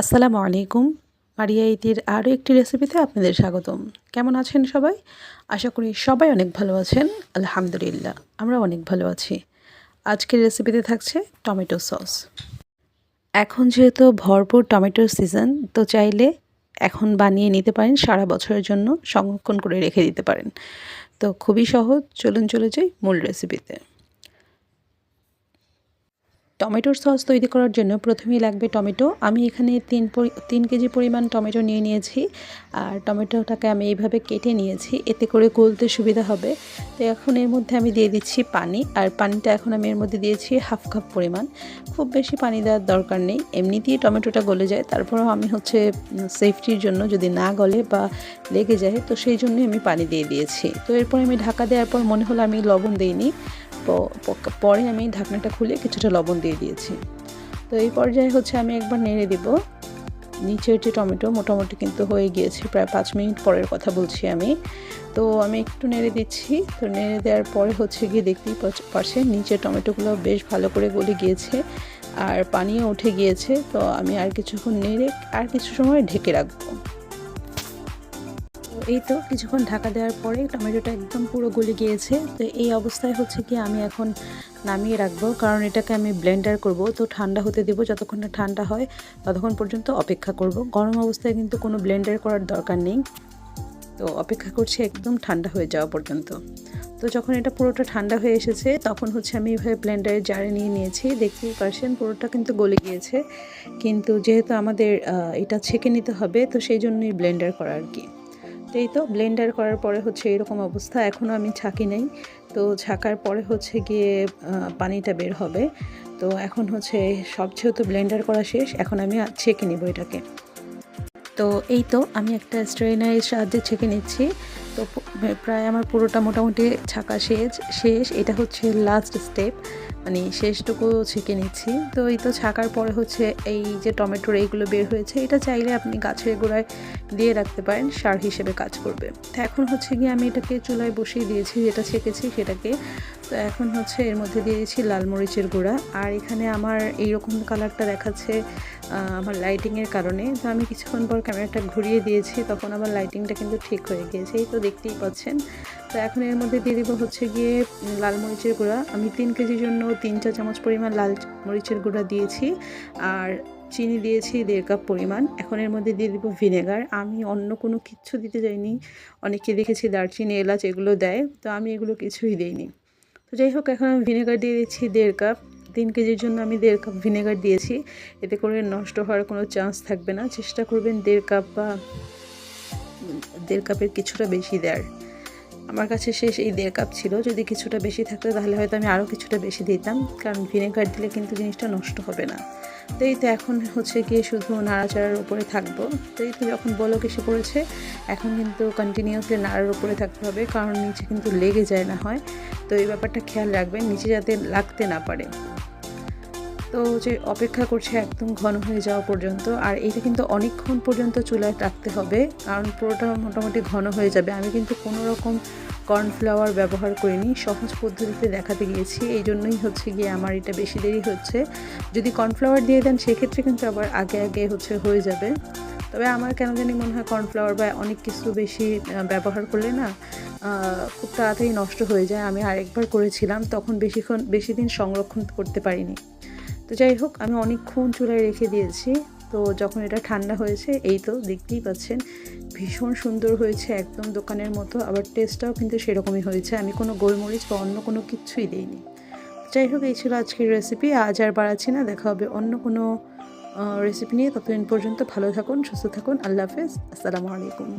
আসসালামু আলাইকুম। মারিয়া ইতির আরও একটি রেসিপিতে আপনাদের স্বাগতম। কেমন আছেন সবাই? আশা করি সবাই অনেক ভালো আছেন। আলহামদুলিল্লাহ আমরা অনেক ভালো আছি। আজকের রেসিপিতে থাকছে টমেটো সস। এখন যেহেতু ভরপুর টমেটোর সিজন তো চাইলে এখন বানিয়ে নিতে পারেন, সারা বছরের জন্য সংরক্ষণ করে রেখে দিতে পারেন। তো খুবই সহজ, চলুন চলে যাই মূল রেসিপিতে টমেটোর সস তৈরি করার জন্য প্রথমেই লাগবে টমেটো। আমি এখানে তিন তিন কেজি পরিমাণ টমেটো নিয়ে নিয়েছি। আর টমেটোটাকে আমি এইভাবে কেটে নিয়েছি, এতে করে গলতে সুবিধা হবে। তো এখন এর মধ্যে আমি দিয়ে দিচ্ছি পানি, আর পানিটা এখন আমি এর মধ্যে দিয়েছি হাফ কাপ পরিমাণ। খুব বেশি পানি দেওয়ার দরকার নেই, এমনিতেই টমেটোটা গলে যায়। তারপরেও আমি হচ্ছে সেফটির জন্য যদি না গলে বা লেগে যায়, তো সেই জন্যই আমি পানি দিয়ে দিয়েছি। তো এরপর আমি ঢাকা দেওয়ার পর মনে হলো আমি লবণ দিইনি। পরে আমি ঢাকনাটা খুলে কিছুটা লবণ দিয়ে দিয়েছি। তো এই পর্যায়ে হচ্ছে আমি একবার নেড়ে দিব। নিচের যে টমেটো মোটামুটি কিন্তু হয়ে গিয়েছে, প্রায় পাঁচ মিনিট পরের কথা বলছি আমি। তো আমি একটু নেড়ে দিচ্ছি। তো নেড়ে দেওয়ার পরে হচ্ছে গিয়ে দেখতেই পারছেন নিচের টমেটোগুলো বেশ ভালো করে গলে গিয়েছে আর পানিও উঠে গিয়েছে। তো আমি আর কিছুক্ষণ নেড়ে আর কিছু সময় ঢেকে রাখব। এই তো কিছুক্ষণ ঢাকা দেওয়ার পরে টমেটোটা একদম পুরো গলে গিয়েছে। তো এই অবস্থায় হচ্ছে কি আমি এখন নামিয়ে রাখব, কারণ এটাকে আমি ব্লেন্ডার করব। তো ঠান্ডা হতে দেবো, যতক্ষণ না ঠান্ডা হয় ততক্ষণ পর্যন্ত অপেক্ষা করব। গরম অবস্থায় কিন্তু কোনো ব্লেন্ডার করার দরকার নেই। তো অপেক্ষা করছি একদম ঠান্ডা হয়ে যাওয়া পর্যন্ত। তো যখন এটা পুরোটা ঠান্ডা হয়ে এসেছে, তখন হচ্ছে আমি এইভাবে ব্লেন্ডারের জারে নিয়ে নিয়েছি। দেখতেই পারছেন পুরোটা কিন্তু গলে গিয়েছে। কিন্তু যেহেতু আমাদের এটা ছেঁকে নিতে হবে, তো সেই জন্যই ব্লেন্ডার করা আর কি। এই তো ব্লেন্ডার করার পরে হচ্ছে এরকম অবস্থা এখনও আমি ছাঁকি নেই। তো ছাকার পরে হচ্ছে গিয়ে পানিটা বের হবে। তো এখন হচ্ছে সব যেহেতু ব্লেন্ডার করা শেষ, এখন আমি ছেঁকে নিব এটাকে। তো এই তো আমি একটা স্ট্রেনারের সাহায্যে ছেঁকে নিচ্ছি। তো প্রায় আমার পুরোটা মোটামুটি ছাকা শেষ শেষ। এটা হচ্ছে লাস্ট স্টেপ মানে শেষটুকু ছেঁকে নিচ্ছি। তো এই তো ছাকার পরে হচ্ছে এই যে টমেটোর এইগুলো বের হয়েছে, এটা চাইলে আপনি গাছের গোড়ায় দিয়ে রাখতে পারেন, সার হিসেবে কাজ করবে। তো এখন হচ্ছে গিয়ে আমি এটাকে চুলায় বসিয়ে দিয়েছি, যেটা ছেঁকেছি সেটাকে। তো এখন হচ্ছে এর মধ্যে দিয়ে দিয়েছি লাল মরিচের গুঁড়া। আর এখানে আমার এইরকম কালারটা দেখাচ্ছে আমার লাইটিংয়ের কারণে। তো আমি কিছুক্ষণ পর ক্যামেরাটা ঘুরিয়ে দিয়েছি, তখন আমার লাইটিংটা কিন্তু ঠিক হয়ে গিয়েছে। এই তো দেখতেই পাচ্ছেন। তো এখন এর মধ্যে দিয়ে দিব হচ্ছে গিয়ে লাল মরিচের গুঁড়া। আমি তিন কেজির জন্য তিন চা চামচ পরিমাণ লাল মরিচের গুঁড়া দিয়েছি। আর চিনি দিয়েছি দেড় কাপ পরিমাণ। এখন এর মধ্যে দিয়ে দিব ভিনেগার আমি অন্য কোনো কিচ্ছু দিতে যাইনি। অনেকে দেখেছি দারচিনি, এলাচ এগুলো দেয়। তো আমি এগুলো কিছুই দিইনি। তো যাই হোক, এখন আমি ভিনেগার দিয়ে দিচ্ছি দেড় কাপ। তিন কেজির জন্য আমি দেড় কাপ ভিনেগার দিয়েছি। এতে করে নষ্ট হওয়ার কোনো চান্স থাকবে না। চেষ্টা করবেন দেড় কাপ বা, দেড় কাপের কিছুটা বেশি দেওয়ার আমার কাছে শেষ এই দেড় কাপ ছিল। যদি কিছুটা বেশি থাকতো তাহলে হয়তো আমি আরও কিছুটা বেশি দিতাম। কারণ ভিনেগার দিলে কিন্তু জিনিসটা নষ্ট হবে না। তো এই তো এখন হচ্ছে গিয়ে শুধু নাড়াচাড়ার উপরে থাকব। তাই তো যখন বলক এসে পড়েছে, এখন কিন্তু কন্টিনিউসলি নাড়ার উপরে থাকতে হবে, কারণ নিচে কিন্তু লেগে যায় না হয়। তো এই ব্যাপারটা খেয়াল রাখবেন, নিচে যাতে লাগতে না পারে। তো যে অপেক্ষা করছে একদম ঘন হয়ে যাওয়া পর্যন্ত, আর এটা কিন্তু অনেকক্ষণ পর্যন্ত চুলায় রাখতে হবে, কারণ পুরোটা মোটামুটি ঘন হয়ে যাবে। আমি কিন্তু কোনো রকম কর্নফ্লাওয়ার ব্যবহার করিনি, সহজ পদ্ধতিতে দেখাতে গিয়েছি, এই জন্যই হচ্ছে গিয়ে আমার এটা বেশি দেরি হচ্ছে। যদি কর্নফ্লাওয়ার দিয়ে দেন, সেক্ষেত্রে কিন্তু আবার আগে আগে হচ্ছে হয়ে যাবে। তবে আমার কেন জানি মনে হয় কর্নফ্লাওয়ার বা অনেক কিছু বেশি ব্যবহার করলে না খুব তাড়াতাড়ি নষ্ট হয়ে যায়। আমি আরেকবার করেছিলাম, তখন বেশিক্ষণ, বেশি দিন সংরক্ষণ করতে পারিনি। তো যাই হোক, আমি অনেকক্ষণ চুলায় রেখে দিয়েছি। তো যখন এটা ঠান্ডা হয়েছে, এই তো দেখতেই পাচ্ছেন, ভীষণ সুন্দর হয়েছে একদম দোকানের মতো। আবার টেস্টটাও কিন্তু সেরকমই হয়েছে। আমি কোনো গোলমরিচ বা অন্য কোনো কিচ্ছুই দিইনি। যাই হোক, এই ছিল আজকের রেসিপি আজ আর বাড়াচ্ছি না। দেখা হবে অন্য কোনো রেসিপি নিয়ে। ততদিন পর্যন্ত ভালো থাকুন, সুস্থ থাকুন। আল্লাহ হাফেজ। আসসালামু আলাইকুম।